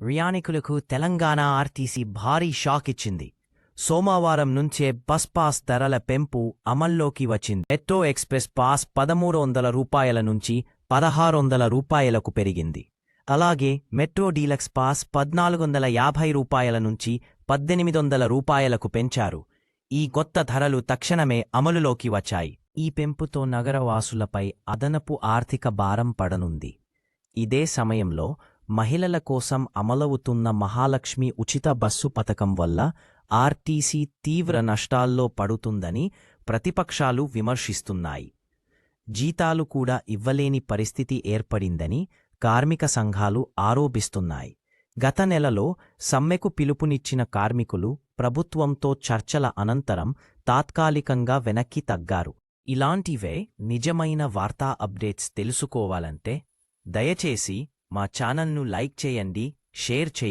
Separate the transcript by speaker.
Speaker 1: ప్రయాణికులకు తెలంగాణ ఆర్టీసీ భారీ షాక్ ఇచ్చింది. సోమవారం నుంచే బస్ పాస్ ధరల పెంపు అమల్లోకి వచ్చింది. మెట్రో ఎక్స్ప్రెస్ పాస్ పదమూడు వందల రూపాయల నుంచి పదహారు వందల రూపాయలకు పెరిగింది. అలాగే మెట్రో డీలక్స్ పాస్ పద్నాలుగు వందల యాభై రూపాయల నుంచి పద్దెనిమిది వందల రూపాయలకు పెంచారు. ఈ కొత్త ధరలు తక్షణమే అమలులోకి వచ్చాయి. ఈ పెంపుతో నగరవాసులపై అదనపు ఆర్థిక భారం పడనుంది. ఇదే సమయంలో మహిళల కోసం అమలవుతున్న మహాలక్ష్మి ఉచిత బస్సు పథకం వల్ల ఆర్టీసీ తీవ్ర నష్టాల్లో పడుతుందని ప్రతిపక్షాలు విమర్శిస్తున్నాయి. జీతాలు కూడా ఇవ్వలేని పరిస్థితి ఏర్పడిందని కార్మిక సంఘాలు ఆరోపిస్తున్నాయి. గత నెలలో సమ్మెకు పిలుపునిచ్చిన కార్మికులు ప్రభుత్వంతో చర్చల అనంతరం తాత్కాలికంగా వెనక్కి తగ్గారు. ఇలాంటివే నిజమైన వార్తా అప్డేట్స్ తెలుసుకోవాలంటే దయచేసి మా ఛానల్ను లైక్ చేయండి షేర్ చేయండి.